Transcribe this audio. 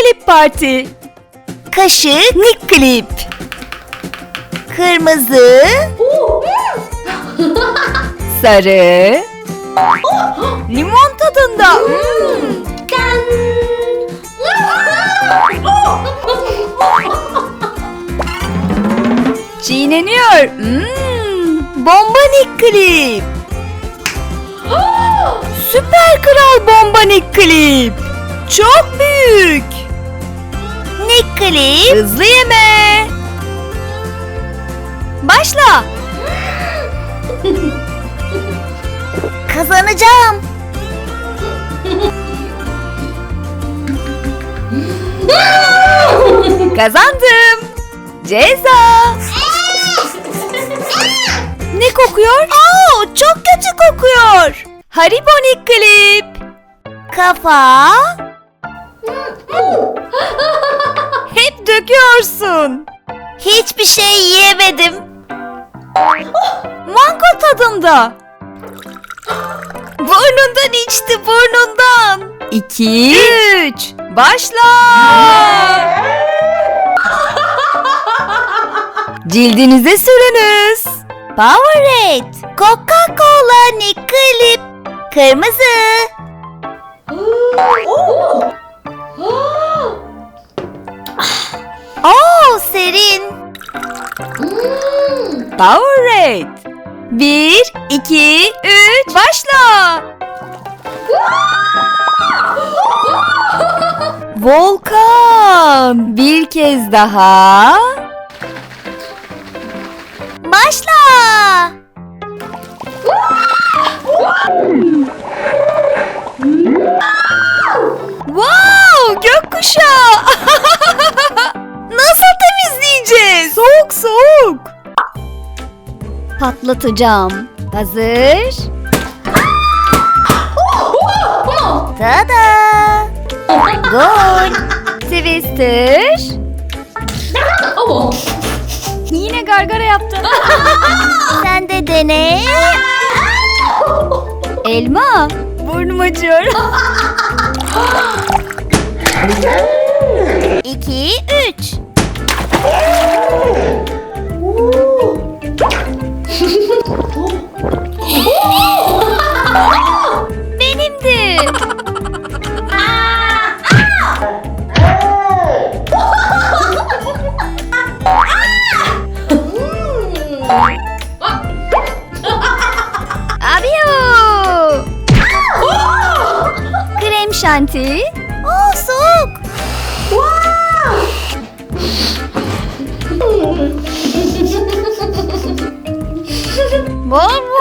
Clip Parti. Kaşık Nick Clip. Kırmızı. Sarı. Limon tadında. Hmm. Çiğneniyor. Hmm. Bomba Nick Clip. Süper Kral Bomba Nick Clip. Çok büyük. Clip. Hızlı yeme. Başla. Kazanacağım. Kazandım. Ceza. ne kokuyor? Aa, çok kötü kokuyor. Haribo Nick Clip. Kafa. Döküyorsun. Hiçbir şey yiyemedim. Mango tadında. Burnundan içti burnundan. İki, üç, başla. Cildinize sürünüz. Powerade, Coca-Cola, Nick Clip, kırmızı. Oo, serin. Powerade. Bir, iki, üç, başla. Volkan. Bir kez daha. Başla. Patlatacağım. Hazır. Tada! Gol! Twister. Yine gargara yaptı. Sen de dene. Elma. Burnum acıyor. İki, üç. Abiyo. Krem şanti. Oo soğuk. Baba.